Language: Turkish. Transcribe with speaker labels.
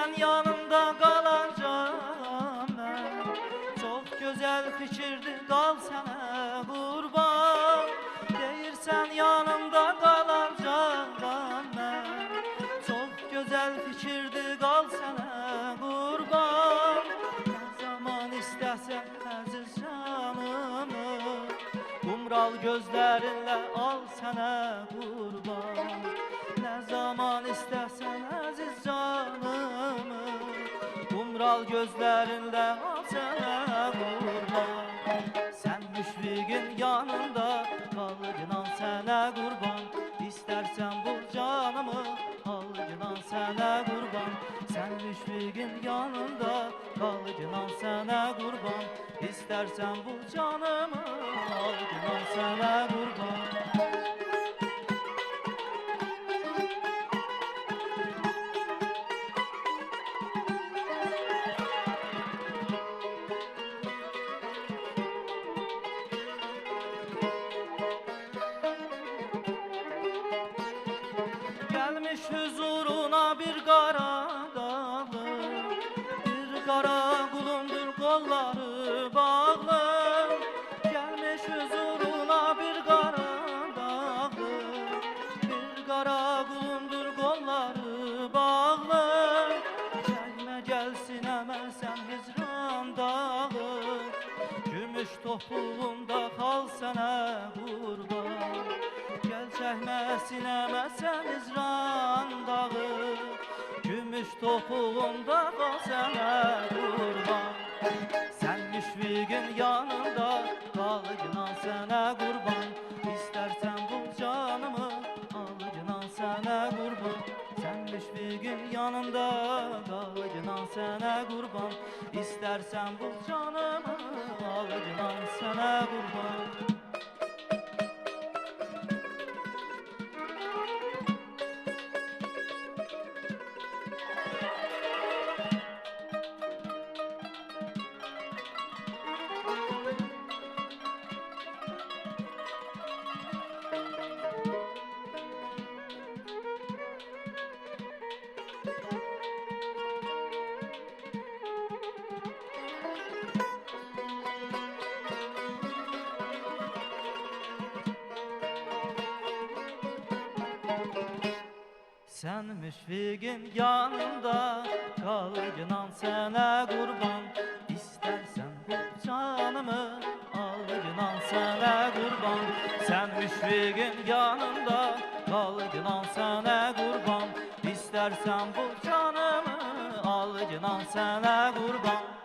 Speaker 1: Deyirsən yanımda qalacam mən Çox gözəl fikirdir qal sənə qurban Deyirsən yanımda qalacam mən Çox gözəl fikirdir qal sənə qurban Nə zaman istəsən əziz canımı Kumral gözlərinlə al sənə qurban Nə zaman istəsən Kumral gözlərinlə al sənə qurban Sən müşfiqin yanında qalırınan sənə qurban İstərsən bu canımı algınan sənə qurban Sən müşfiqin yanında qalırınan sənə qurban İstərsən bu canımı algınan sənə qurban bir kara dağlı Bir kara kulundur kolları bağlı. Gelmiş huzuruna bir kara dağlı Bir kara kulundur kolları bağlı. Gelme gelsin hemen sen hicran dağı Gümüş topuğunda kal sana kurban Gel çəkməsin əməsən izran dağı Gümüş topuğunda qal sənə qurban. Sən müşfiqin yanında qal günan sənə qurban. İstərsən bu canımı al günan sənə qurban. Sən müşfiqin yanında qal günan sənə qurban. İstərsən bu canımı al günan sənə qurban Sen müşfiqin yanında kal günan sənə qurban İstərsən bu canımı al günan sənə qurban Sen müşfiqin yanında kal günan sənə qurban İstərsən bu canımı al günan sənə qurban